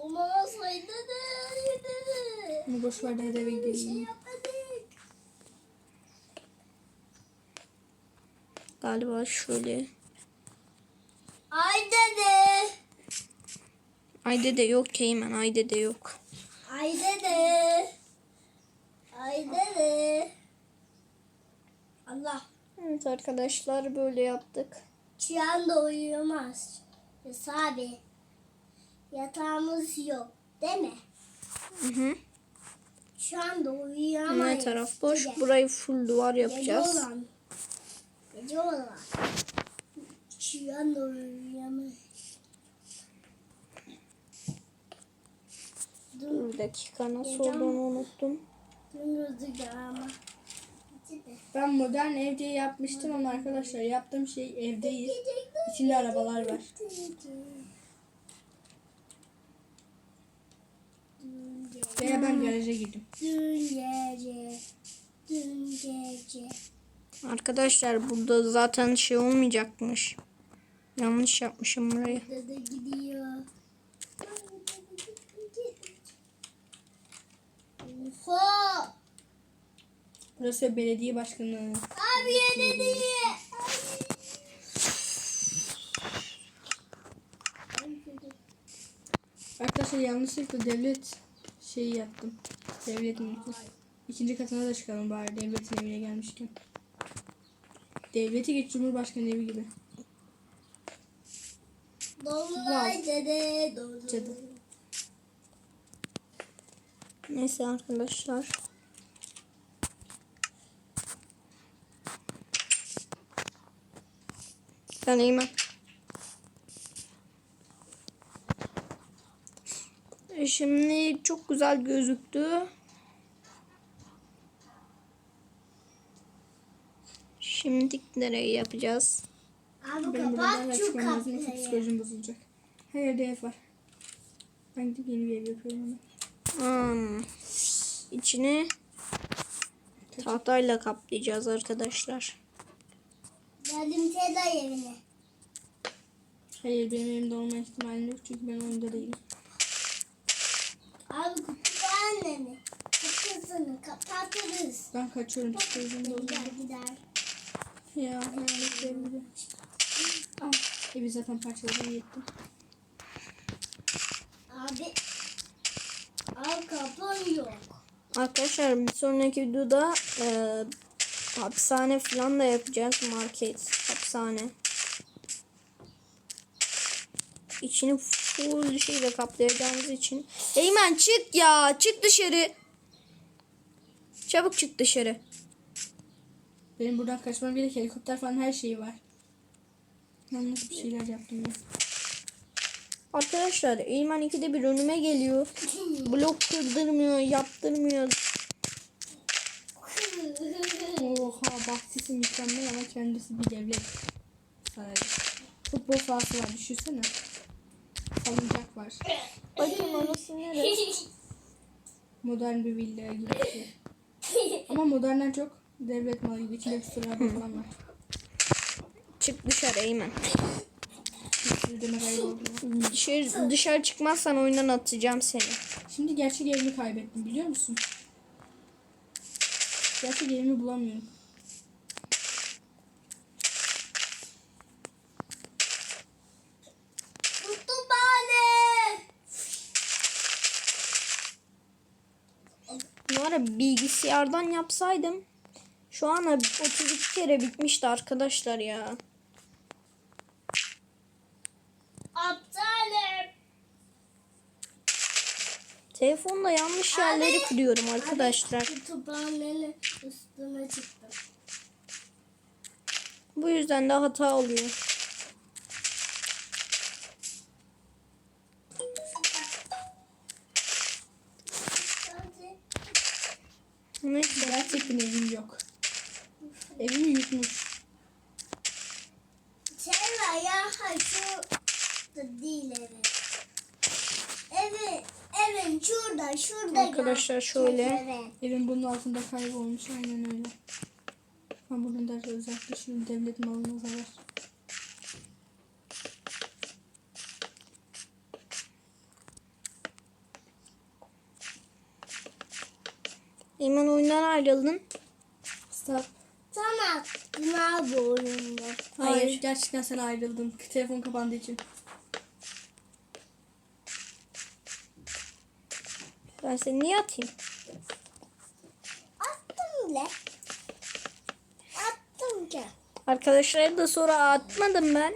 Olmasaydı da. Bunu boş ver de eve şey gidelim. yapmadık. Galiba şöyle. Ay dede. Ayda de yok Eymen. Ayda de yok. Ay dede. Ay dede. Allah. Evet arkadaşlar böyle yaptık. Şu anda uyuyamaz. Abi. Yatağımız yok. Değil mi? Hı hı. Şu anda uyuyamayız. Ne taraf boş. Gece. Burayı full duvar Gece yapacağız. olan. Gece olan. Şu anda uyuyamayız. Dün, Bir dakika nasıl olduğunu unuttum. rüzgar ama. Ben modern evde yapmıştım ama arkadaşlar yaptığım şey evdeyiz. İçinde arabalar var. Veya ben garaja girdim. Dün gece. Dün gece. Arkadaşlar burada zaten şey olmayacakmış. Yanlış yapmışım burayı. Dede gidiyor. Oha! Burası belediye başkanı. Abi dedi. Arkadaşlar yanlışlıkla devlet şeyi yaptım. Devlet mülkü. İkinci katına da çıkalım bari devletin evine gelmişken. Devleti geç Cumhurbaşkanı evi gibi. Dolunay dede. Dolunay. Neyse arkadaşlar. Ben Eymen. E, Şimdi çok güzel gözüktü. Şimdi nereye yapacağız? Abi Benim kapat şu kapıyı. psikolojim bozulacak. Her yerde ev var. Ben gidip yeni bir ev yapıyorum. Hmm. İçini tahtayla kaplayacağız arkadaşlar. Geldim Seda evine. Hayır benim evimde olma ihtimalim yok çünkü ben oyunda değilim. Abi kütüphaneni. Kapısını kapatırız. Ben kaçıyorum psikolojim bozuldu. Gider gider. Ya evde. Ah, evi zaten parçaladım yettim. Abi. Abi kapın yok. Arkadaşlar bir sonraki videoda e, hapishane falan da yapacağız. Market, hapishane. İçini full şeyle kaplayacağımız için. Eymen çık ya. Çık dışarı. Çabuk çık dışarı. Benim buradan kaçmam gerek. Helikopter falan her şeyi var. Yanlış bir şeyler yaptım ben. Arkadaşlar Eymen ikide bir önüme geliyor. Blok kırdırmıyor, yaptırmıyor. Oha bahçesi mükemmel ama kendisi bir devlet. Sadece. Futbol sahası var düşünsene. Salıncak var. Bakayım orası neresi? Modern bir villa gibi bir şey. Ama modernden çok devlet malı gibi. Sürü araba falan var. Çık dışarı Eymen. Dışarı, dışarı çıkmazsan oyundan atacağım seni. Şimdi gerçek evimi kaybettim biliyor musun? Gerçek evimi bulamıyorum. Bu ara bilgisayardan yapsaydım şu an 32 kere bitmişti arkadaşlar ya. Aptalım. Telefonda yanlış yerleri Abi, kuruyorum arkadaşlar. Kütüphanenin üstüne çıktım. Bu yüzden de hata oluyor. Neyse. Gerçekten evim yok. Evimi yutmuş. Şey var ya şu da değil evi. Evi, evin şurada, şurada. Arkadaşlar şöyle. Evim bunun altında kaybolmuş aynen öyle. Hamburger özellikle şimdi devletin malına zarar. Hemen oyundan ayrıldın. Stop. Sana günah bu oyunda. Hayır. Hayır. gerçekten sen ayrıldın. Telefon kapandığı için. Ben seni niye atayım? Attım bile. Attım ki. Arkadaşları da sonra atmadım ben.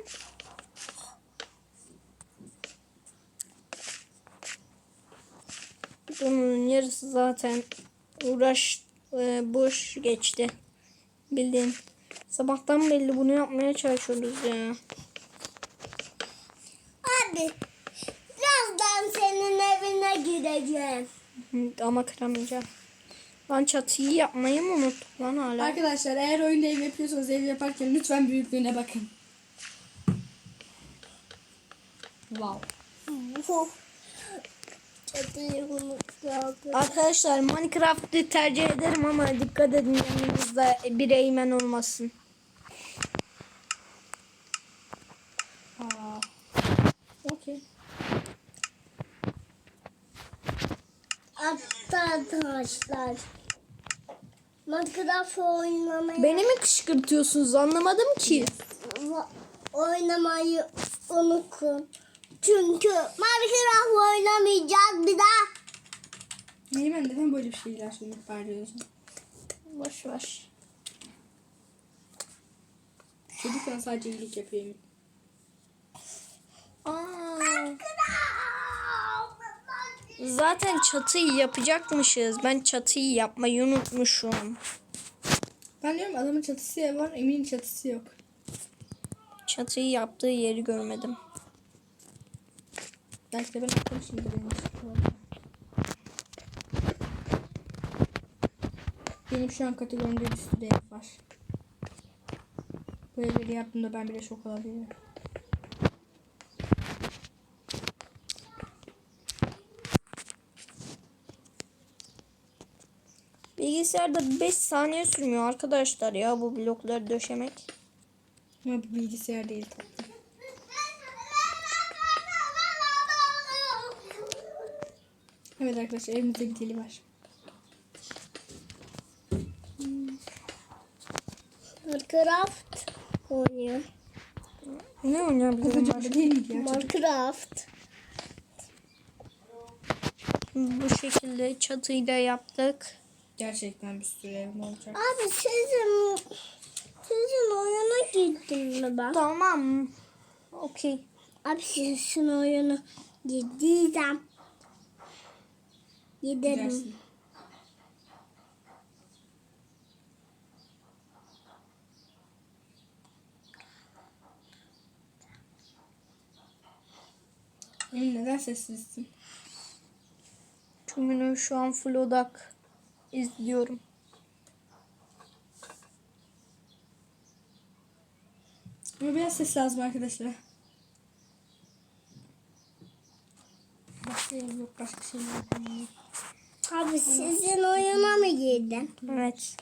Bunun yarısı zaten uğraş e, boş geçti. Bildiğin. Sabahtan belli bunu yapmaya çalışıyoruz ya. Abi birazdan senin evine gideceğim. Hı, Ama kıramayacağım. Lan çatıyı yapmayı mı unuttuk lan hala? Arkadaşlar eğer oyunda ev yapıyorsanız ev yaparken lütfen büyüklüğüne bakın. Wow. Arkadaşlar Minecraft'ı tercih ederim ama dikkat edin yanınızda bir eğmen olmasın. Okey. Arkadaşlar. Minecraft oynamayı, Beni mi kışkırtıyorsunuz anlamadım ki. oynamayı unutun. Çünkü Minecraft oynamayacağız bir daha. Niye ben neden böyle bir şeyler söylemek bağırıyorsun? Boş ver. Çocukken sadece iyilik yapıyorum. Aa, zaten çatıyı yapacakmışız. Ben çatıyı yapmayı unutmuşum. Ben diyorum adamın çatısı var, Emin'in çatısı yok. Çatıyı yaptığı yeri görmedim. Belki de ben atlamışımdır yanlışlıkla. Benim şu an kategorimde bir sürü ev var. Bu evleri yaptığımda ben bile şok olabilirim. Bilgisayarda 5 saniye sürmüyor arkadaşlar ya bu blokları döşemek. Ama bu bilgisayar değil tatlım. Evet arkadaşlar evimizde bir deli var. Minecraft oynuyor. Ne oynayabilirim Kocaman da değil mi ya? Minecraft. Bu şekilde çatıyı da yaptık. Gerçekten bir sürü evim olacak. Abi sizin sizin oyuna gittim mi ben? Tamam. Okey. Abi sizin oyunu gideceğim. Giderim. Gidersin. Emin neden sessizsin? Çünkü şu an full odak izliyorum. Ama biraz ses lazım arkadaşlar. Başka ev yok, başka şey yok. Abi sizin oyuna mı girdin? Evet.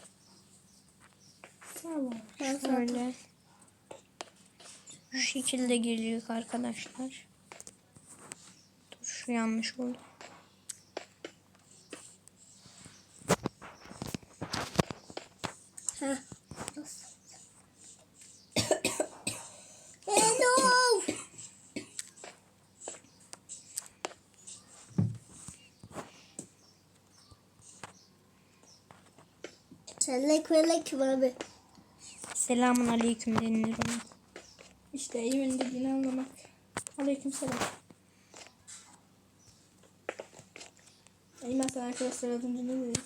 Tamam. Şöyle. Şu şekilde girecek arkadaşlar. Dur şu yanlış oldu. Selamünaleyküm abi. Selamun aleyküm denilir ona. İşte Emin dediğini anlamak. Aleyküm selam. Eymen sen arkadaşlar az önce ne dedin?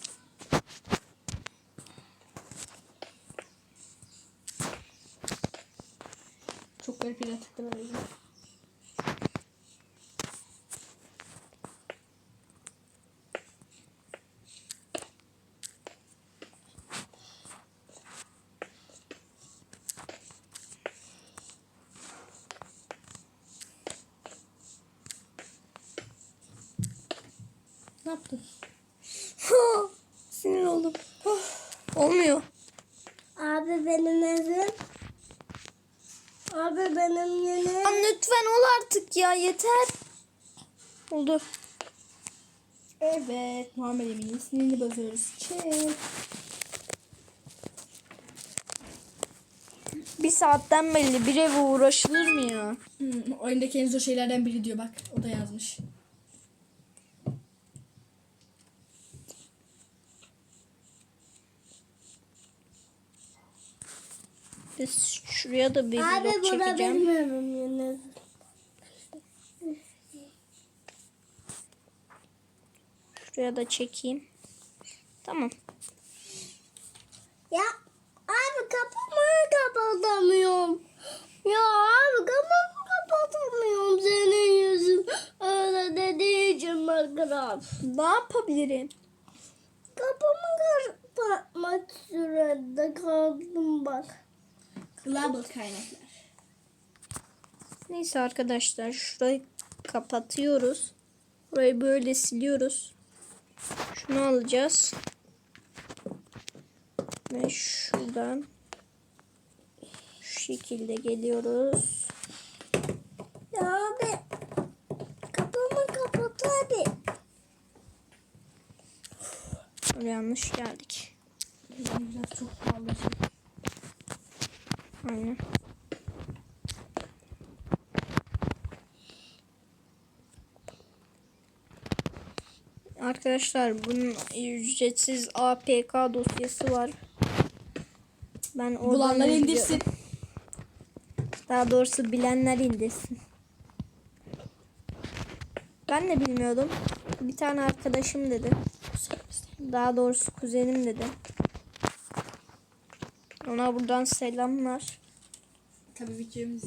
Çok garip yaratıklar arıyorum. Ne yaptın? Sinir oldum. Olmuyor. Abi benim evim. Abi benim yerim. Lan lütfen ol artık ya yeter. Oldu. Evet. Muhammed Emin'in sinirini bozuyoruz. Çek. Bir saatten belli bir eve uğraşılır mı ya? Hmm, oyundaki en zor şeylerden biri diyor bak. O da yazmış. Biz şuraya da bir Abi burada çekeceğim. Şuraya da çekeyim. Tamam. Ya abi kapımı kapatamıyorum. Ya abi kapımı kapatamıyorum senin yüzün. Öyle dediği için Minecraft. Ne yapabilirim? Kapımı kapatmak sürede kaldım bak. Global kaynaklar. Neyse arkadaşlar şurayı kapatıyoruz. Burayı böyle siliyoruz. Şunu alacağız. Ve şuradan şu şekilde geliyoruz. Ya abi kapımı kapat abi. Oraya yanlış geldik. Biraz çok pahalı. Aynen. Arkadaşlar bunun ücretsiz APK dosyası var. Ben Bulanlar indirsin. Daha doğrusu bilenler indirsin. Ben de bilmiyordum. Bir tane arkadaşım dedi. Daha doğrusu kuzenim dedi. Ona buradan selamlar. Tabii videomuzu.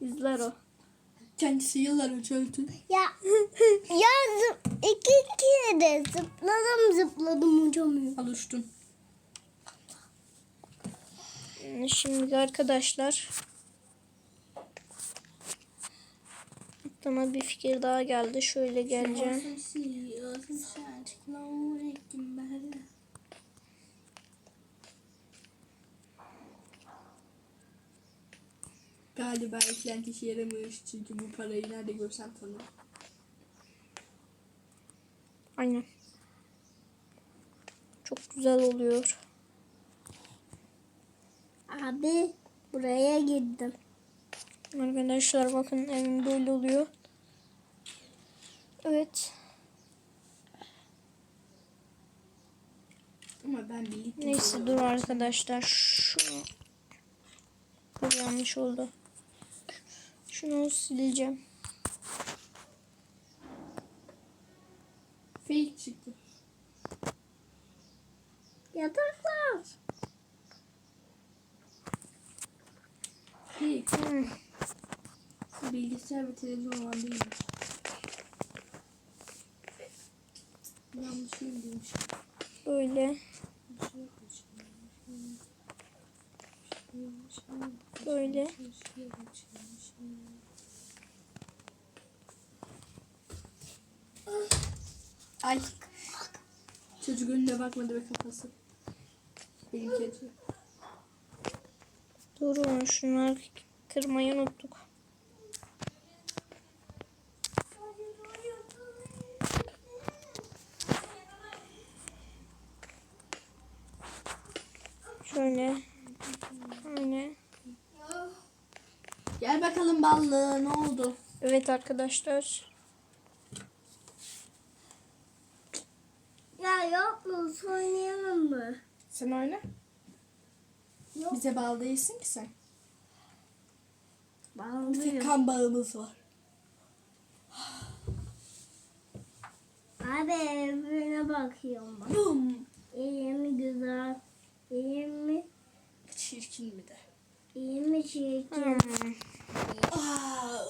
İzler o. Kendisi yıllar önce öldü. Ya ya zıp, iki kere zıpladım zıpladım uçamıyorum. Al uçtun. Şimdi arkadaşlar aklıma bir fikir daha geldi. Şöyle geleceğim. Galiba eklenti işe yaramıyor çünkü bu parayı nerede görsem tanırım. Aynen. Çok güzel oluyor. Abi buraya girdim. Arkadaşlar bakın evim böyle oluyor. Evet. Ama ben birlikte Neyse dur arkadaşlar. Şu Bu yanlış oldu. Şunu sileceğim. Fake çıktı. Yataklar. Fake. Hmm. Bilgisayar ve televizyon olan değil? Yanlış şey demiş. Böyle. Böyle. Ay. Çocuk önüne bakmadı ve kafası. Benim kedi. Durun şunları kırmayı unuttuk. Şöyle. Şöyle. Gel bakalım ballı ne oldu? Evet arkadaşlar. Ya yok mu? Oynayalım mı? Sen oyna. Yok. Bize bağlı değilsin ki sen. Bir tek kan bağımız var. Abi evine bakıyorum bak. Bum. İyi mi güzel? İyi mi? Çirkin mi de? İyi mi çirkin? Aa.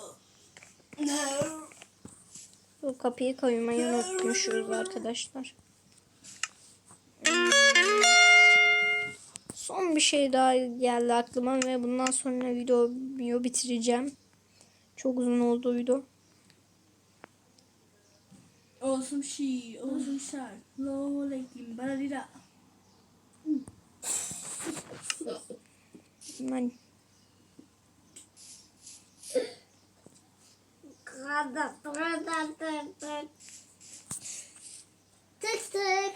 No. Bu kapıyı koymayı unutmuşuz arkadaşlar. Son bir şey daha geldi aklıma ve bundan sonra video, video bitireceğim. Çok uzun oldu video. Awesome she, awesome shark, low like barira. Ben Kada, kada, tık tık. Tık tık.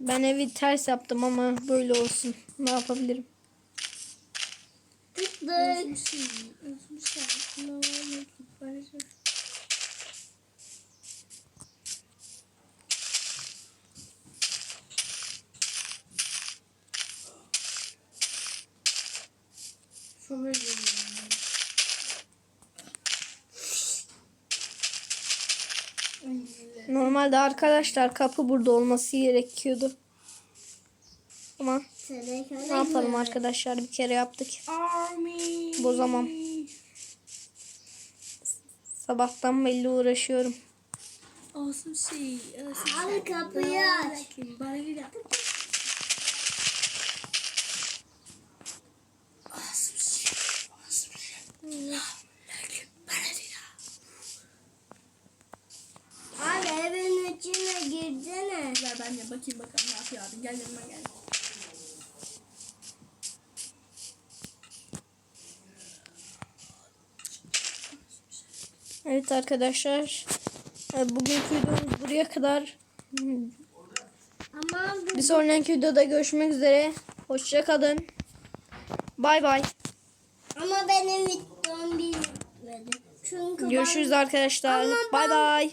ben evi ters yaptım ama böyle olsun. Ne yapabilirim? Tık tık. Şöyle. Normalde arkadaşlar kapı burada olması gerekiyordu. Ama ne yapalım arkadaşlar bir kere yaptık. Bozamam. Sabahtan belli uğraşıyorum. Awesome şey. Awesome Abi kapıyı aç. Ballerina. Awesome şey. Awesome şey. Ballerina. Abi evin içine girsene. Ver ben de bakayım bakalım ne yapıyor abi. Gel yanıma gel. Evet arkadaşlar. e, Bugünkü videomuz buraya kadar. Ama Bir sonraki videoda görüşmek üzere. Hoşça kalın. Bay bay. ama benim videom bitmedi. Çünkü Görüşürüz ben, arkadaşlar. Bay bay.